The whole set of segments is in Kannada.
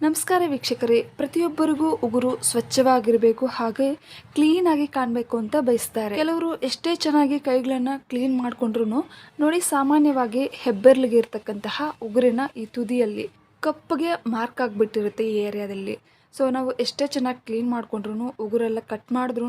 ನಮಸ್ಕಾರ ವೀಕ್ಷಕರೇ. ಪ್ರತಿಯೊಬ್ಬರಿಗೂ ಉಗುರು ಸ್ವಚ್ಛವಾಗಿರಬೇಕು, ಹಾಗೆ ಕ್ಲೀನ್ ಆಗಿ ಕಾಣಬೇಕು ಅಂತ ಬಯಸ್ತಾರೆ. ಕೆಲವರು ಎಷ್ಟೇ ಚೆನ್ನಾಗಿ ಕೈಗಳನ್ನ ಕ್ಲೀನ್ ಮಾಡಿಕೊಂಡ್ರು ನೋಡಿ ಸಾಮಾನ್ಯವಾಗಿ ಹೆಬ್ಬೆರ್ಲಿಗೆ ಇರತಕ್ಕಂತಹ ಉಗುರಿನ ಈ ತುದಿಯಲ್ಲಿ ಕಪ್ಪಗೆ ಮಾರ್ಕ್ ಆಗಿಬಿಟ್ಟಿರುತ್ತೆ ಈ ಏರಿಯಾದಲ್ಲಿ ಸೊ ನಾವು ಎಷ್ಟೇ ಚೆನ್ನಾಗಿ ಕ್ಲೀನ್ ಮಾಡಿಕೊಂಡ್ರೂ ಉಗುರೆಲ್ಲ ಕಟ್ ಮಾಡಿದ್ರೂ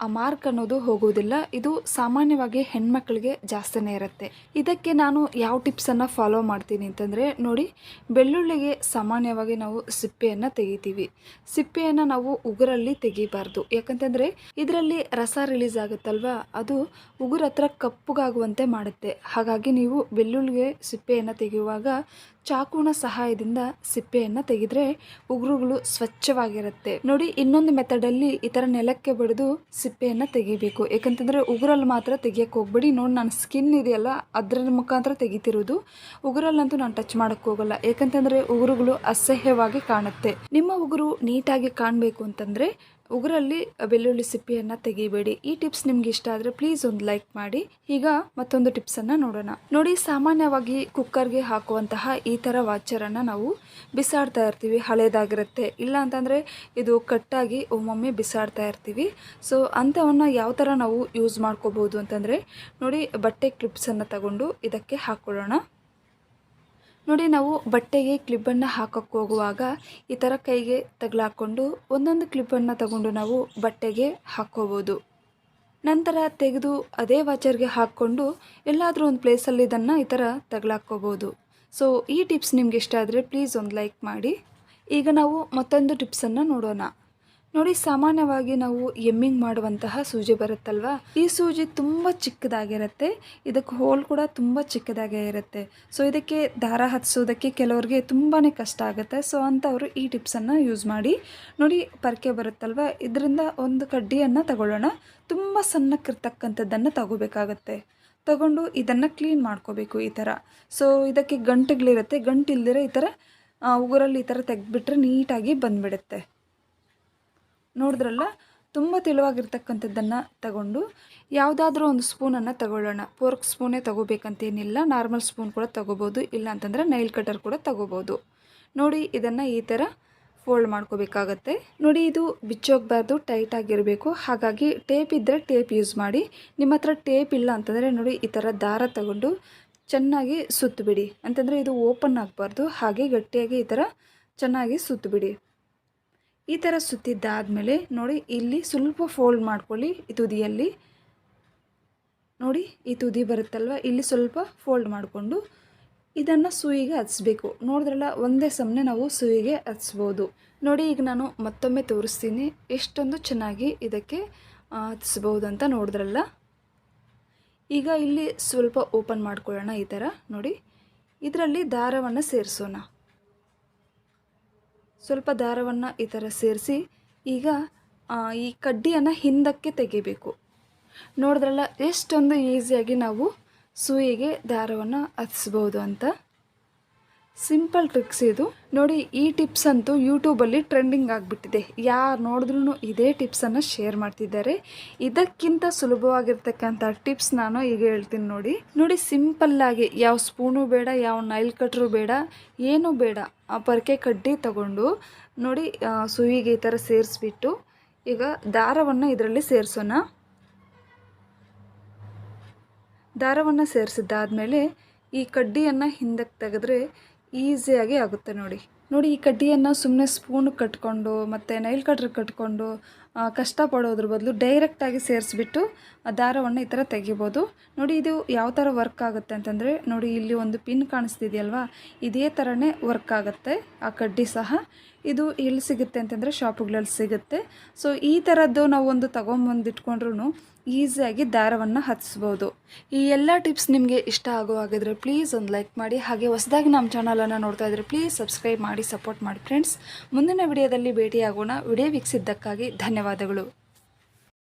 ಆ ಮಾರ್ಕ್ ಅನ್ನೋದು ಹೋಗೋದಿಲ್ಲ. ಇದು ಸಾಮಾನ್ಯವಾಗಿ ಹೆಣ್ಮಕ್ಳಿಗೆ ಜಾಸ್ತಿನೇ ಇರುತ್ತೆ. ಇದಕ್ಕೆ ನಾನು ಯಾವ ಟಿಪ್ಸನ್ನು ಫಾಲೋ ಮಾಡ್ತೀನಿ ಅಂತಂದರೆ, ನೋಡಿ, ಬೆಳ್ಳುಳ್ಳಿಗೆ ಸಾಮಾನ್ಯವಾಗಿ ನಾವು ಸಿಪ್ಪೆಯನ್ನು ತೆಗಿತೀವಿ. ಸಿಪ್ಪೆಯನ್ನು ನಾವು ಉಗುರಲ್ಲಿ ತೆಗಿಬಾರ್ದು. ಯಾಕಂತಂದರೆ, ಇದರಲ್ಲಿ ರಸ ರಿಲೀಸ್ ಆಗುತ್ತಲ್ವ? ಅದು ಉಗುರ ಹತ್ರ ಕಪ್ಪುಗಾಗುವಂತೆ ಮಾಡುತ್ತೆ. ಹಾಗಾಗಿ ನೀವು ಬೆಳ್ಳುಳ್ಳಿಗೆ ಸಿಪ್ಪೆಯನ್ನು ತೆಗೆಯುವಾಗ ಚಾಕುನ ಸಹಾಯದಿಂದ ಸಿಪ್ಪೆಯನ್ನು ತೆಗೆದ್ರೆ ಉಗುರುಗಳು ಸ್ವಚ್ಛವಾಗಿರುತ್ತೆ. ನೋಡಿ, ಇನ್ನೊಂದು ಮೆಥಡಲ್ಲಿ ಈ ಥರ ನೆಲಕ್ಕೆ ಬಡಿದು ಸಿಪ್ಪೆಯನ್ನು ತೆಗಿಬೇಕು. ಯಾಕಂತಂದರೆ ಉಗುರಲ್ಲಿ ಮಾತ್ರ ತೆಗಿಯಕ್ಕೆ ಹೋಗ್ಬೇಡಿ. ನೋಡಿ ನನ್ನ ಸ್ಕಿನ್ ಇದೆಯಲ್ಲ, ಅದರ ಮುಖಾಂತರ ತೆಗಿತಿರೋದು. ಉಗುರಲ್ಲಂತೂ ನಾನು ಟಚ್ ಮಾಡೋಕ್ಕೆ ಹೋಗಲ್ಲ. ಯಾಕಂತಂದರೆ ಉಗುರುಗಳು ಅಸಹ್ಯವಾಗಿ ಕಾಣುತ್ತೆ. ನಿಮ್ಮ ಉಗುರು ನೀಟಾಗಿ ಕಾಣಬೇಕು ಅಂತಂದರೆ ಉಗುರಲ್ಲಿ ಬೆಳ್ಳುಳ್ಳಿ ಸಿಪ್ಪೆಯನ್ನು ತೆಗಿಬೇಡಿ. ಈ ಟಿಪ್ಸ್ ನಿಮ್ಗೆ ಇಷ್ಟ ಆದರೆ ಪ್ಲೀಸ್ ಒಂದು ಲೈಕ್ ಮಾಡಿ. ಈಗ ಮತ್ತೊಂದು ಟಿಪ್ಸನ್ನು ನೋಡೋಣ. ನೋಡಿ, ಸಾಮಾನ್ಯವಾಗಿ ಕುಕ್ಕರ್ಗೆ ಹಾಕುವಂತಹ ಈ ಥರ ವಾಚರನ್ನು ನಾವು ಬಿಸಾಡ್ತಾ ಇರ್ತೀವಿ, ಹಳೇದಾಗಿರುತ್ತೆ. ಇಲ್ಲ ಅಂತಂದರೆ ಇದು ಕಟ್ಟಾಗಿ ಒಮ್ಮೊಮ್ಮೆ ಬಿಸಾಡ್ತಾ ಇರ್ತೀವಿ. ಸೊ ಅಂಥವನ್ನು ಯಾವ ಥರ ನಾವು ಯೂಸ್ ಮಾಡ್ಕೋಬೋದು ಅಂತಂದರೆ, ನೋಡಿ, ಬಟ್ಟೆ ಕ್ಲಿಪ್ಸನ್ನು ತಗೊಂಡು ಇದಕ್ಕೆ ಹಾಕ್ಕೊಳ್ಳೋಣ ನೋಡಿ ನಾವು ಬಟ್ಟೆಗೆ ಕ್ಲಿಪ್ಪನ್ನು ಹಾಕಕ್ಕೆ ಹೋಗುವಾಗ ಈ ಥರ ಕೈಗೆ ತಗಲಾಕ್ಕೊಂಡು ಒಂದೊಂದು ಕ್ಲಿಪ್ಪನ್ನು ತಗೊಂಡು ನಾವು ಬಟ್ಟೆಗೆ ಹಾಕ್ಕೋಬೋದು. ನಂತರ ತೆಗೆದು ಅದೇ ವಾಚರ್ಗೆ ಹಾಕ್ಕೊಂಡು ಎಲ್ಲಾದರೂ ಒಂದು ಪ್ಲೇಸಲ್ಲಿ ಇದನ್ನು ಈ ಥರ ತಗಲಾಕ್ಕೋಬೋದು. ಸೊ ಈ ಟಿಪ್ಸ್ ನಿಮ್ಗೆ ಇಷ್ಟ ಆದರೆ ಪ್ಲೀಸ್ ಒಂದು ಲೈಕ್ ಮಾಡಿ. ಈಗ ನಾವು ಮತ್ತೊಂದು ಟಿಪ್ಸನ್ನು ನೋಡೋಣ. ನೋಡಿ, ಸಾಮಾನ್ಯವಾಗಿ ನಾವು ಎಮ್ಮಿಂಗ್ ಮಾಡುವಂತಹ ಸೂಜಿ ಬರುತ್ತಲ್ವಾ? ಈ ಸೂಜಿ ತುಂಬ ಚಿಕ್ಕದಾಗಿರುತ್ತೆ. ಇದಕ್ಕೆ ಹೋಲ್ ಕೂಡ ತುಂಬ ಚಿಕ್ಕದಾಗೇ ಇರುತ್ತೆ. ಸೊ ಇದಕ್ಕೆ ದಾರ ಹತ್ಸೋದಕ್ಕೆ ಕೆಲವ್ರಿಗೆ ತುಂಬಾ ಕಷ್ಟ ಆಗುತ್ತೆ. ಸೊ ಅಂಥವರು ಈ ಟಿಪ್ಸನ್ನು ಯೂಸ್ ಮಾಡಿ, ನೋಡಿ, ಪರಕೆ ಬರುತ್ತಲ್ವಾ? ಇದರಿಂದ ಒಂದು ಕಡ್ಡಿಯನ್ನು ತಗೊಳ್ಳೋಣ. ತುಂಬ ಸಣ್ಣಕ್ಕಿರ್ತಕ್ಕಂಥದ್ದನ್ನು ತಗೋಬೇಕಾಗತ್ತೆ. ತಗೊಂಡು ಇದನ್ನು ಕ್ಲೀನ್ ಮಾಡ್ಕೋಬೇಕು ಈ ಥರ. ಸೊ ಇದಕ್ಕೆ ಗಂಟುಗಳಿರುತ್ತೆ. ಗಂಟು ಇಲ್ದಿರ ಈ ಥರ ಉಗುರಲ್ಲಿ ಈ ಥರ ತೆಗೆದ್ಬಿಟ್ರೆ ನೀಟಾಗಿ ಬಂದ್ಬಿಡುತ್ತೆ. ನೋಡಿದ್ರಲ್ಲ, ತುಂಬ ತೆಳುವಾಗಿರ್ತಕ್ಕಂಥದ್ದನ್ನು ತಗೊಂಡು ಯಾವುದಾದ್ರೂ ಒಂದು ಸ್ಪೂನನ್ನು ತಗೊಳ್ಳೋಣ. ಫೋರ್ಕ್ ಸ್ಪೂನೇ ತಗೋಬೇಕಂತೇನಿಲ್ಲ. ನಾರ್ಮಲ್ ಸ್ಪೂನ್ ಕೂಡ ತಗೋಬೋದು. ಇಲ್ಲ ಅಂತಂದರೆ ನೈಲ್ ಕಟರ್ ಕೂಡ ತಗೋಬೋದು. ನೋಡಿ, ಇದನ್ನು ಈ ಥರ ಫೋಲ್ಡ್ ಮಾಡ್ಕೋಬೇಕಾಗತ್ತೆ. ನೋಡಿ, ಇದು ಬಿಚ್ಚೋಗಬಾರ್ದು ಟೈಟ್ ಆಗಿರಬೇಕು. ಹಾಗಾಗಿ ಟೇಪ್ ಇದ್ದರೆ ಟೇಪ್ ಯೂಸ್ ಮಾಡಿ. ನಿಮ್ಮ ಹತ್ರ ಟೇಪ್ ಇಲ್ಲ ಅಂತಂದರೆ ನೋಡಿ, ಈ ಥರ ದಾರ ತಗೊಂಡು ಚೆನ್ನಾಗಿ ಸುತ್ತಬಿಡಿ ಅಂತಂದರೆ ಇದು ಓಪನ್ ಆಗಬಾರ್ದು. ಹಾಗೆ ಗಟ್ಟಿಯಾಗಿ ಈ ಥರ ಚೆನ್ನಾಗಿ ಸುತ್ತಬಿಡಿ ಈ ಥರ ಸುತ್ತಿದ್ದಾದಮೇಲೆ ನೋಡಿ, ಇಲ್ಲಿ ಸ್ವಲ್ಪ ಫೋಲ್ಡ್ ಮಾಡ್ಕೊಳ್ಳಿ ಈ ತುದಿಯಲ್ಲಿ. ನೋಡಿ, ಈ ತುದಿ ಬರುತ್ತಲ್ವ? ಇಲ್ಲಿ ಸ್ವಲ್ಪ ಫೋಲ್ಡ್ ಮಾಡಿಕೊಂಡು ಇದನ್ನು ಸೂಯಿಗೆ ಹಚ್ಬೇಕು. ನೋಡಿದ್ರಲ್ಲ, ಒಂದೇ ಸಮನೆ ನಾವು ಸೂಯಿಗೆ ಹಚ್ಬೋದು. ನೋಡಿ, ಈಗ ನಾನು ಮತ್ತೊಮ್ಮೆ ತೋರಿಸ್ತೀನಿ. ಎಷ್ಟೊಂದು ಚೆನ್ನಾಗಿ ಇದಕ್ಕೆ ಹಚ್ಬೋದು ಅಂತ ನೋಡಿದ್ರಲ್ಲ. ಈಗ ಇಲ್ಲಿ ಸ್ವಲ್ಪ ಓಪನ್ ಮಾಡ್ಕೊಳ್ಳೋಣ ಈ ಥರ ನೋಡಿ, ಇದರಲ್ಲಿ ದಾರವನ್ನು ಸೇರಿಸೋಣ. ಸ್ವಲ್ಪ ದಾರವನ್ನು ಈ ಥರ ಸೇರಿಸಿ, ಈಗ ಈ ಕಡ್ಡಿಯನ್ನು ಹಿಂದಕ್ಕೆ ತೆಗಿಬೇಕು. ನೋಡಿದ್ರಲ್ಲ, ಎಷ್ಟೊಂದು ಈಸಿಯಾಗಿ ನಾವು ಸೂಯಿಗೆ ದಾರವನ್ನು ಹತ್ಸ್ಬೋದು ಅಂತ. ಸಿಂಪಲ್ ಟ್ರಿಕ್ಸ್ ಇದು. ನೋಡಿ, ಈ ಟಿಪ್ಸ್ ಅಂತೂ ಯೂಟ್ಯೂಬಲ್ಲಿ ಟ್ರೆಂಡಿಂಗ್ ಆಗಿಬಿಟ್ಟಿದೆ. ಯಾರು ನೋಡಿದ್ರೂ ಇದೇ ಟಿಪ್ಸನ್ನು ಶೇರ್ ಮಾಡ್ತಿದ್ದಾರೆ. ಇದಕ್ಕಿಂತ ಸುಲಭವಾಗಿರ್ತಕ್ಕಂಥ ಟಿಪ್ಸ್ ನಾನು ಈಗ ಹೇಳ್ತೀನಿ ನೋಡಿ. ನೋಡಿ ಸಿಂಪಲ್ಲಾಗಿ ಯಾವ ಸ್ಪೂನು ಬೇಡ, ಯಾವ ನೈಲ್ ಕಟ್ರು ಬೇಡ, ಏನೂ ಬೇಡ. ಆ ಪರಕೆ ಕಡ್ಡಿ ತಗೊಂಡು ನೋಡಿ ಸುವಿಗೆ ಈ ಥರ ಸೇರಿಸ್ಬಿಟ್ಟು ಈಗ ದಾರವನ್ನು ಇದರಲ್ಲಿ ಸೇರಿಸೋಣ. ದಾರವನ್ನು ಸೇರಿಸಿದ್ದಾದಮೇಲೆ ಈ ಕಡ್ಡಿಯನ್ನು ಹಿಂದಕ್ಕೆ ತೆಗೆದ್ರೆ ಈಸಿಯಾಗಿ ಆಗುತ್ತೆ ನೋಡಿ. ನೋಡಿ, ಈ ಕಡ್ಡಿಯನ್ನು ಸುಮ್ಮನೆ ಸ್ಪೂನ್ ಕಟ್ಕೊಂಡು, ಮತ್ತು ನೈಲ್ ಕಟ್ರ್ ಕಟ್ಕೊಂಡು ಕಷ್ಟ ಕಷ್ಟಪಡೋದ್ರ ಬದಲು ಡೈರೆಕ್ಟಾಗಿ ಸೇರಿಸ್ಬಿಟ್ಟು, ಆ, ದಾರವನ್ನು ಈ ಥರ ತೆಗಿಬೋದು. ನೋಡಿ, ಇದು ಯಾವ ಥರ ವರ್ಕ್ ಆಗುತ್ತೆ ಅಂತಂದರೆ, ನೋಡಿ, ಇಲ್ಲಿ ಒಂದು ಪಿನ್ ಕಾಣಿಸ್ತಿದೆಯಲ್ವಾ? ಇದೇ ಥರನೇ ವರ್ಕ್ ಆಗುತ್ತೆ ಆ ಕಡ್ಡಿ ಸಹ. ಇದು ಎಲ್ಲಿ ಸಿಗುತ್ತೆ ಅಂತಂದರೆ ಶಾಪುಗಳಲ್ಲಿ ಸಿಗುತ್ತೆ. ಸೊ ಈ ಥರದ್ದು ನಾವೊಂದು ಒಂದು ತೊಗೊಂಬಂದು ಇಟ್ಕೊಂಡ್ರು ಈಸಿಯಾಗಿ ದಾರವನ್ನು ಹಚ್ಬೋದು. ಈ ಎಲ್ಲ ಟಿಪ್ಸ್ ನಿಮಗೆ ಇಷ್ಟ ಆಗೋ ಹಾಗಿದ್ರೆ ಪ್ಲೀಸ್ ಒಂದು ಲೈಕ್ ಮಾಡಿ, ಹಾಗೆ ಹೊಸದಾಗಿ ನಮ್ಮ ಚಾನಲನ್ನು ನೋಡ್ತಾ ಇದ್ರೆ ಪ್ಲೀಸ್ ಸಬ್ಸ್ಕ್ರೈಬ್ ಮಾಡಿ ಸಪೋರ್ಟ್ ಮಾಡಿ ಫ್ರೆಂಡ್ಸ್ ಮುಂದಿನ ವಿಡಿಯೋದಲ್ಲಿ ಭೇಟಿಯಾಗೋಣ. ವಿಡಿಯೋ ವೀಕ್ಷಿದ್ದಕ್ಕಾಗಿ ಧನ್ಯವಾದಗಳು.